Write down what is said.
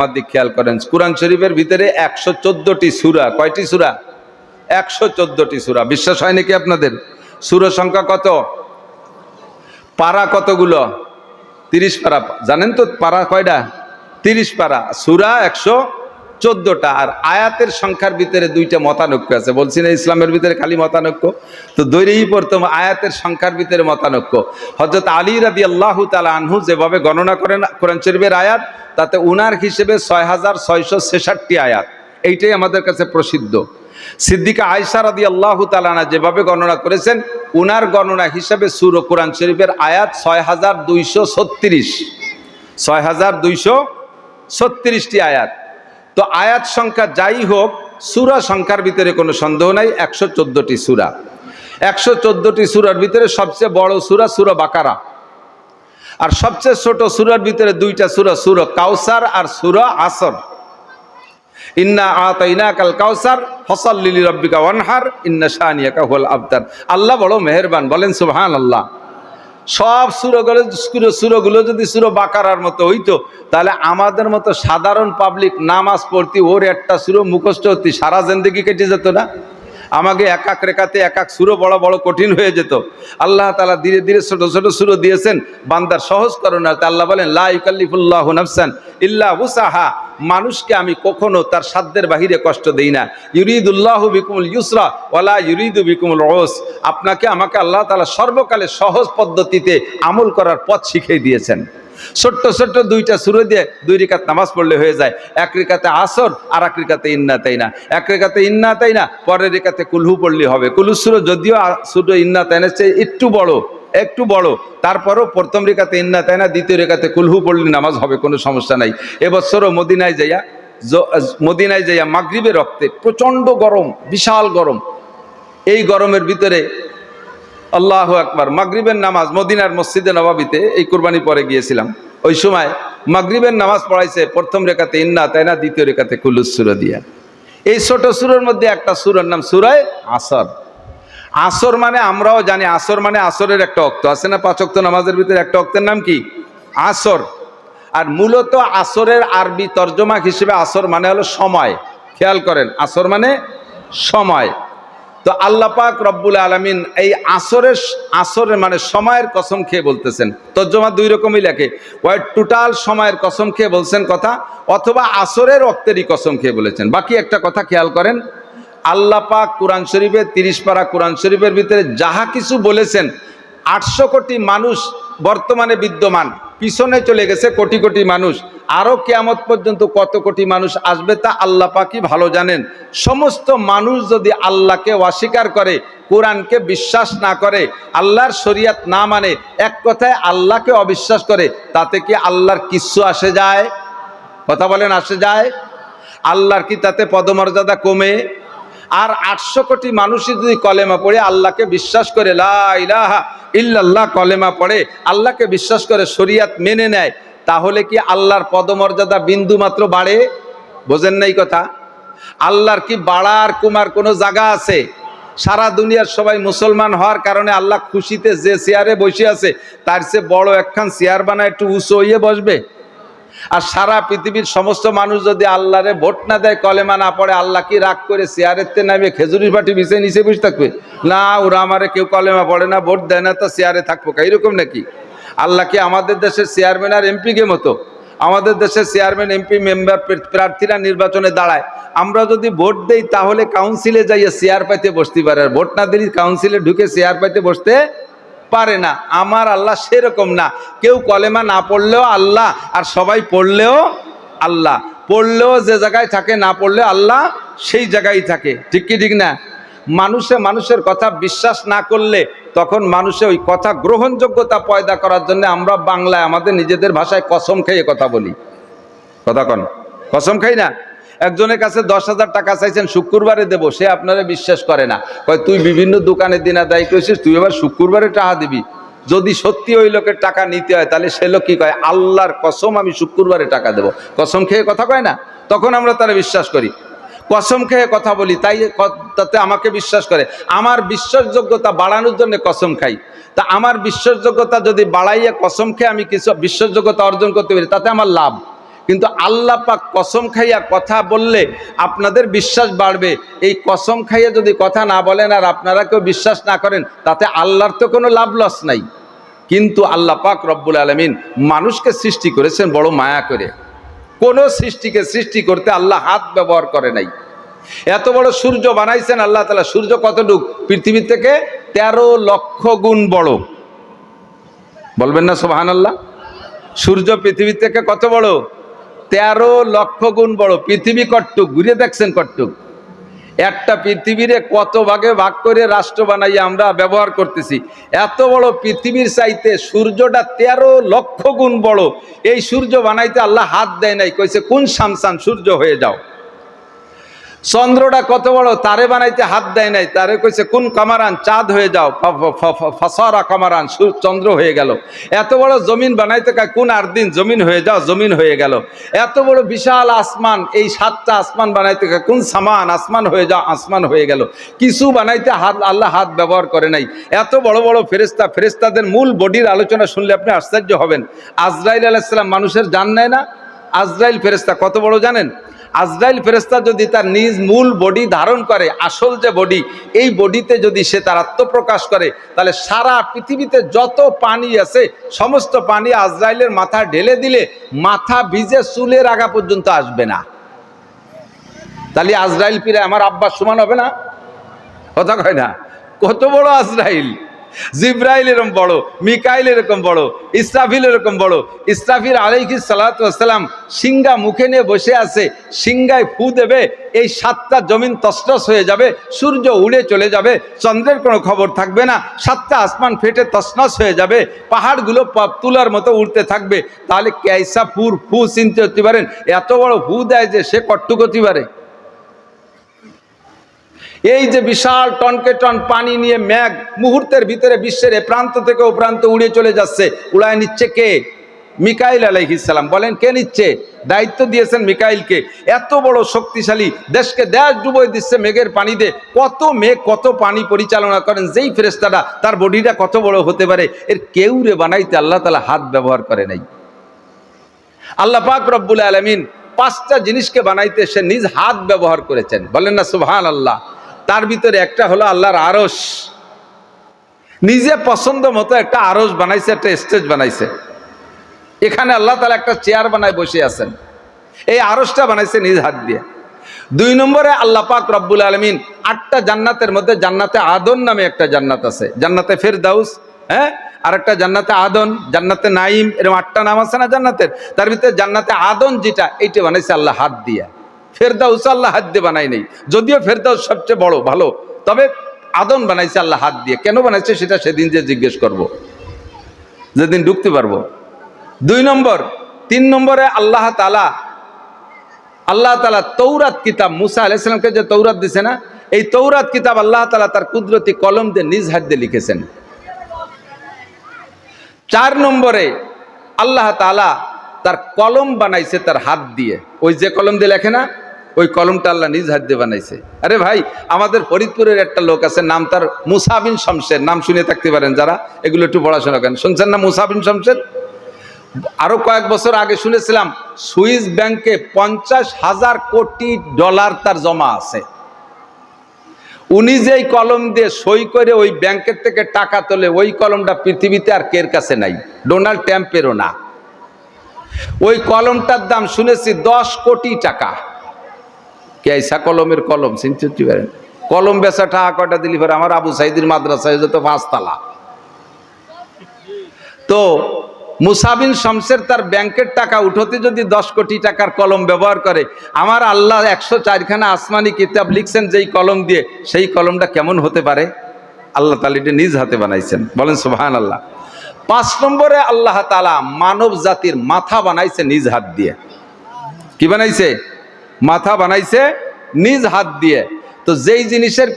আমার দিক খেয়াল করেন। কোরআন শরীফের ভিতরে একশো চোদ্দটি সুরা। কয়টি সুরা? একশো চোদ্দটি সুরা। বিশ্বাস হয় নাকি আপনাদের? সুর সংখ্যা কত? পারা কতগুলো? তিরিশ পারা। জানেন তো পারা কয়টা? তিরিশ পারা। সুরা একশো চোদ্দটা, আর আয়াতের সংখ্যার ভিতরে দুইটা মতানৈক্য আছে। বলছি না ইসলামের ভিতরে খালি মতানৈক্য? তো দৈরেই প্রথম আয়াতের সংখ্যার ভিতরে মতানৈক্য। হজরত আলী রাদি আল্লাহ তালা আনহু যেভাবে গণনা করেন কোরআন শরীফের আয়াত, তাতে উনার হিসেবে ছয় হাজার ছয়শো ছেষট্টি আয়াত। এইটাই আমাদের কাছে প্রসিদ্ধ। সিদ্দিকা আয়সা রাদি আল্লাহ তালানা যেভাবে গণনা করেছেন, উনার গণনা হিসেবে সুর ও কোরআন শরীফের আয়াত ছয় হাজার দুইশো ছত্রিশ। ছয় হাজার দুইশো ছত্রিশটি আয়াত। তো আয়াত সংখ্যা যাই হোক, সুরা সংখ্যার ভিতরে কোনো সন্দেহ নাই, একশো চোদ্দোটি সুরা। একশো চোদ্দোটি সুরার ভিতরে সবচেয়ে বড় সুরা সুরা বাকারা। আর সবচেয়ে ছোট সুরার ভিতরে দুইটা সুরা সুর কাউসার আর সুরা আসর। ইন্না আতাইনা কাল কাউসার, ফসল লিলি রব্বিকা ওয়ানহার, ইন্না শাহানিয়াকা হুয়াল আবতার আল্লাহ বড় মেহেরবান, বলেন সুবহান আল্লাহ সব সুরগুলো সুরগুলো যদি সুর বাকারার মতো হইতো, তাহলে আমাদের মতো সাধারণ পাবলিক নামাজ পড়তি ওর একটা সুর মুখস্থ হতি, সারা জিন্দগি কেটে যেত না? আমাকে এক এক রেখাতে এক এক সুরো বড় বড় কঠিন হয়ে যেত। আল্লাহ তালা ধীরে ধীরে ছোট ছোট সুরো দিয়েছেন, বান্দার সহজ করোনাতে আল্লাহ বলেন লাইকাল্লিফুল্লাহ নফসান ইল্লা হুসাহা মানুষকে আমি কখনো তার সাধ্যের বাহিরে কষ্ট দেই না। ইউরিদুল্লাহ বিকুমুল ইউসরা ওলা ইউরিদু বিকুমুল ওস আপনাকে আমাকে আল্লাহ তালা সর্বকালে সহজ পদ্ধতিতে আমল করার পথ শিখিয়ে দিয়েছেন। ছোট্ট ছোট্ট দুইটা সুরে দিয়ে দুই রেখাত নামাজ পড়লে হয়ে যায়। এক রেখাতে আসর আর এক রেখাতে ইন্না তাই না এক রেখাতে ইন্না তাই না পরের রেখাতে কুলহু পড়লে হবে। কুলু সুর যদিও সুটো ইন্না তাই না একটু বড়। একটু বড়। তারপরও প্রথম রেখাতে ইন্না, তাই না? দ্বিতীয় রেখাতে কুলহু পড়লে নামাজ হবে, কোনো সমস্যা নাই। এবছরও মদিনায় যাইয়া মদিনায় যাইয়া মাগরিবের রক্তে প্রচণ্ড গরম, বিশাল গরম। এই গরমের ভিতরে আল্লাহ আকবার, মাগরিবের নামাজ, মদিনার মসজিদে নবাবিতে এই কুরবানি পরে গিয়েছিলাম। ওই সময় মাগরিবের নামাজ পড়াইছে, প্রথম রেখাতে ইন্না, তাই না? দ্বিতীয় রেখাতে কুলুস সুরা দিয়া। এই ছোট সুরের মধ্যে একটা সুরের নাম সুরায় আসর। আসর মানে আমরাও জানি, আসর মানে আসরের একটা অক্ত। আছে না পাঁচ অক্ত নামাজের ভিতরে একটা অক্তের নাম কি? আসর। আর মূলত আসরের আরবি তর্জমা হিসেবে আসর মানে হলো সময়। খেয়াল করেন, আসর মানে সময়। তো আল্লাহ পাক রব্বুল আলমিন এই আসরের আসরের মানে সময়ের কসম খেয়ে বলতেছেন। তর্জমা দুই রকমই লেখে। ওই টোটাল সময়ের কসম খেয়ে বলছেন কথা, অথবা আসরের রক্তেরই কসম খেয়ে বলেছেন। বাকি একটা কথা খেয়াল করেন আল্লাহ পাক কোরআন শরীফের তিরিশ পারা কোরআন শরীফের ভিতরে যাহা কিছু বলেছেন, আটশো কোটি মানুষ বর্তমানে বিদ্যমান, পিছনে চলে গেছে কোটি কোটি মানুষ। আরও কেয়ামত পর্যন্ত কত কোটি মানুষ আসবে তা আল্লাহ পাকই ভালো জানেন। সমস্ত মানুষ যদি আল্লাহকে অস্বীকার করে, কোরআনকে বিশ্বাস না করে, আল্লাহর শরিয়াত না মানে এক কথায় আল্লাহকে অবিশ্বাস করে, তাতে কি আল্লাহর কিচ্ছু আসে যায়? কথা বলেন, আসে যায়? আল্লাহর কি তাতে পদমর্যাদা কমে? আর আটশো কোটি মানুষই যদি কলেমা পড়ে, আল্লাহকে বিশ্বাস করে, লা ইলাহা ইল্লাল্লাহ কলেমা পড়ে, আল্লাহকে বিশ্বাস করে শরিয়াত মেনে নেয়, তাহলে কি আল্লাহর পদমর্যাদা বিন্দু মাত্র বাড়ে? বোঝেন নাই কথা। আল্লাহর কি বাড়ার কুমার কোনো জায়গা আছে? সারা দুনিয়ার সবাই মুসলমান হওয়ার কারণে আল্লাহ খুশিতে যে চেয়ারে বসে আছে, তার চেয়ে বড় একখান চেয়ার বানায় একটু উঁচু হইয়ে বসবে? আর সারা পৃথিবীর সমস্ত মানুষ যদি আল্লাহরে ভোট না দেয়, কলেমা না পড়ে, আল্লাহ কি রাগ করে চেয়ারের তে নামে খেজুরির বাটি বিছিয়ে নিচে বসে থাকবে? না, ওরা আমারে কেউ কলেমা পড়ে না, ভোট দেয় না, তো চেয়ারে থাকব এইরকম নাকি? আল্লাহ কি আমাদের দেশের চেয়ারম্যান আর এমপিকে মতো? আমাদের দেশের চেয়ারম্যান, এমপি, মেম্বার প্রার্থীরা নির্বাচনে দাঁড়ায়। আমরা যদি ভোট দেই, তাহলে কাউন্সিলে যাইয়া চেয়ার পাইতে বসতে পারে। আর ভোট না দিলে কাউন্সিলে ঢুকে চেয়ার পাইতে বসতে পারে না, আমার আল্লাহ সেরকম না। কেউ কলেমা না পড়লেও আল্লাহ, আর সবাই পড়লেও আল্লাহ। পড়লেও যে জায়গায় থাকে, না পড়লেও আল্লাহ, সেই জায়গায় থাকে। ঠিক কি, ঠিক না? মানুষে মানুষের কথা বিশ্বাস না করলে তখন মানুষে ওই কথা গ্রহণযোগ্যতা পয়দা করার জন্য আমরা বাংলায় আমাদের নিজেদের ভাষায় কসম খেয়ে কথা বলি। কথা কন। কসম খাই না? একজনের কাছে দশ হাজার টাকা চাইছেন, শুক্রবারে দেবো। সে আপনারা বিশ্বাস করে না। কয়, তুই বিভিন্ন দোকানের দিনা দায়ী করেছিস, তুই এবার শুক্রবারে টাকা দিবি। যদি সত্যি ওই লোকের টাকা নিতে হয়, তাহলে সে লোক কি কয়, আল্লাহর কসম আমি শুক্রবারে টাকা দেবো। কসম খেয়ে কথা কয় না? তখন আমরা তারা বিশ্বাস করি। কসম খেয়ে কথা বলি, তাই তাতে আমাকে বিশ্বাস করে। আমার বিশ্বাসযোগ্যতা বাড়ানোর জন্য কসম খাই। তা আমার বিশ্বাসযোগ্যতা যদি বাড়াইয়া কসম খেয়ে আমি কিছু বিশ্বাসযোগ্যতা অর্জন করতে পারি, তাতে আমার লাভ। কিন্তু আল্লাহ পাক কসম খাইয়া কথা বললে আপনাদের বিশ্বাস বাড়বে। এই কসম খাইয়া যদি কথা না বলেন আর আপনারা কেউ বিশ্বাস না করেন, তাতে আল্লাহর তো কোনো লাভ লস নাই। কিন্তু আল্লাহ পাক রব্বুল আলমিন মানুষকে সৃষ্টি করেছেন বড় মায়া করে। কোনো সৃষ্টিকে সৃষ্টি করতে আল্লাহ হাত ব্যবহার করে নাই। এত বড় সূর্য বানাইছেন আল্লাহ তালা সূর্য কতটুক? পৃথিবী থেকে তেরো লক্ষ গুণ বড়। বলবেন না সোহান আল্লাহ সূর্য পৃথিবী থেকে কত বড়? তেরো লক্ষ গুণ বড়। পৃথিবী কট্টুক, ঘুরে দেখছেন কট্টুক। একটা পৃথিবীরে কত ভাগে ভাগ করে রাষ্ট্র বানাইয়া আমরা ব্যবহার করতেছি। এত বড় পৃথিবীর চাইতে সূর্যটা তেরো লক্ষ গুণ বড়। এই সূর্য বানাইতে আল্লাহ হাত দেয় নাই, কইছে, কোন শামসান সূর্য হয়ে যাও? চন্দ্রটা কত বড়? তারে বানাইতে হাত দেয় নাই। তারে কইছে, কোন কামারান? চাঁদ হয়ে যাও। ফসরা কামারান। চন্দ্র হয়ে গেল। এত বড় জমিন বানাইতে কয় কোন আট দিন জমিন হয়ে যাও, জমিন হয়ে গেল। এত বড় বিশাল আসমান, এই সাতটা আসমান বানাইতে কয় কোন সামান? আসমান হয়ে যাও, আসমান হয়ে গেল। কিছু বানাইতে হাত, আল্লাহ হাত ব্যবহার করে নাই। এত বড় বড় ফেরেস্তা ফেরেস্তাদের মূল বডির আলোচনা শুনলে আপনি আশ্চর্য হবেন। আজরাইল আলাইসালাম মানুষের জান নেয় না? আজরাইল ফেরেস্তা কত বড় জানেন? আজরাইল ফেরেস্তা যদি তার নিজ মূল বডি ধারণ করে, আসল যে বডি, এই বডিতে যদি সে তার আত্মপ্রকাশ করে, তাহলে সারা পৃথিবীতে যত পানি আছে, সমস্ত পানি আজরাইলের মাথা ঢেলে দিলে মাথা ভিজে চুলের আগা পর্যন্ত আসবে না। তাহলে আজরাইল পিরে আমার আব্বার সমান হবে না? কথা কয় না? কত বড় আজরাইল? জিব্রাইল এরকম বড়, মিকাইল এরকম বড়, ইসরাফিল এরকম বড়। ইসরাফিল আলাইকি সালাতাম সিঙ্গা মুখে নিয়ে বসে আছে সিঙ্গায় ফু দেবে, এই সাতটা জমিন তসনস হয়ে যাবে, সূর্য উড়ে চলে যাবে, চন্দ্রের কোনো খবর থাকবে না, সাতটা আসমান ফেটে তসনস হয়ে যাবে, পাহাড়গুলো তুলার মতো উড়তে থাকবে। তাহলে ক্যাইসা ফুর, ফু চিনতে হতে পারেন, এত বড় ফু দেয় যে সে কট্টু করতে পারে। এই যে বিশাল টনকে টন পানি নিয়ে ম্যাগ মুহূর্তের ভিতরে বিশ্বের এ প্রান্ত থেকে ও প্রান্ত উড়ে চলে যাচ্ছে। উড়ায় নিচ্ছে কে? মিকাইল আলাইহিসালাম বলেন, কে নিচ্ছে? দায়িত্ব দিয়েছেন মিকাইলকে। এত বড় শক্তিশালী, দেশকে দেশ ডুবই দিচ্ছে মেঘের পানিতে। কত মেঘ, কত পানি পরিচালনা করেন? যেই ফেরেস্তাটা তার বডিটা কত বড় হতে পারে? এর কেউ রে বানাইতে আল্লাহ তালা হাত ব্যবহার করে নাই। আল্লাহ পাক রব্বুল আলমিন পাঁচটা জিনিসকে বানাইতে সে নিজ হাত ব্যবহার করেছেন। বলেন না সুবহান আল্লাহ তার ভিতরে একটা হলো আল্লাহর আরস নিজে পছন্দ মতো একটা আরস বানাইছে, একটা স্টেজ বানাইছে। এখানে আল্লাহ তালা একটা চেয়ার বানায় বসে আছেন। এই আরসটা বানাইছে নিজ হাত দিয়ে। দুই নম্বরে আল্লাহ পাক রব্বুল আলমিন আটটা জান্নাতের মধ্যে জান্নাতে আদন নামে একটা জান্নাত আছে। জান্নাতে ফেরদাউস হ্যাঁ? আর একটা জান্নাতে আদন, জান্নাতে নাইম এরকম আটটা নাম আছে না জান্নাতের? তার ভিতরে জান্নাতে আদন যেটা, এইটা বানাইছে আল্লাহ হাত দিয়ে। ফেরদাউস আল্লাহ হাত দিয়ে বানাই নেই। যদিও ফেরদাউস সবচেয়ে বড়, ভালো। তবে আদন বানাইছে আল্লাহ হাত দিয়ে। কেন বানাইছে সেটা সেদিন যে জিজ্ঞেস করব। যেদিন ঢুকতে পারব। দুই নম্বর, তিন নম্বরে আল্লাহ তালা আল্লাহ তালা তৌরাত কিতাব, মুসা আলাইসালামকে যে তৌরাত দিছে না, এই তৌরাত কিতাব আল্লাহ তালা তার কুদরতি কলম দিয়ে নিজ হাত দিয়ে লিখেছেন। চার নম্বরে আল্লাহ তালা তার কলম বানাইছে তার হাত দিয়ে। ওই যে কলম দিয়ে লেখে না ওই কলমটা আল্লাহ নিজ হাত দিয়ে বানাইছে। আরে ভাই, আমাদের ফরিদপুরের একটা লোক আছে, নাম তার মুসাবিন শমশের নাম শুনে থাকতে পারেন যারা, এগুলো একটু পড়াশোনা করেন। শুনছেন না মুসাবিন শমশের আরও কয়েক বছর আগে শুনেছিলাম, সুইস ব্যাংকে পঞ্চাশ হাজার কোটি ডলার তার জমা আছে। উনি যেই কলম দিয়ে সই করে ওই ব্যাংকের থেকে টাকা তোলে, ওই কলমটা পৃথিবীতে আর কের কাছে নাই। ডোনাল্ড ট্যাম্পেরও না। ওই কলমটার দাম শুনেছি দশ কোটি টাকা। কেসা কলমের কলম, চিনতে পারেন? কলম বেচা টাকা কয়টা দিলি পরে? আমার আবু সাইদির মাদ্রাসায় যেত পাঁচতলা। তো মুসাবিন শমসের তার ব্যাংকের টাকা উঠোতে যদি দশ কোটি টাকার কলম ব্যবহার করে, আমার আল্লাহ একশো চারখানা আসমানি কিতাব লিখছেন যেই কলম দিয়ে, সেই কলমটা কেমন হতে পারে? আল্লাহ তালা এটা নিজ হাতে বানাইছেন। বলেন সুবাহান আল্লাহ পাঁচ নম্বরে আল্লাহ তালা মানব জাতির মাথা বানাইছে নিজ হাত দিয়ে। কি বানাইছে? মাথা বানাইছে নিজ হাত দিয়ে। তো যেই জিনিসের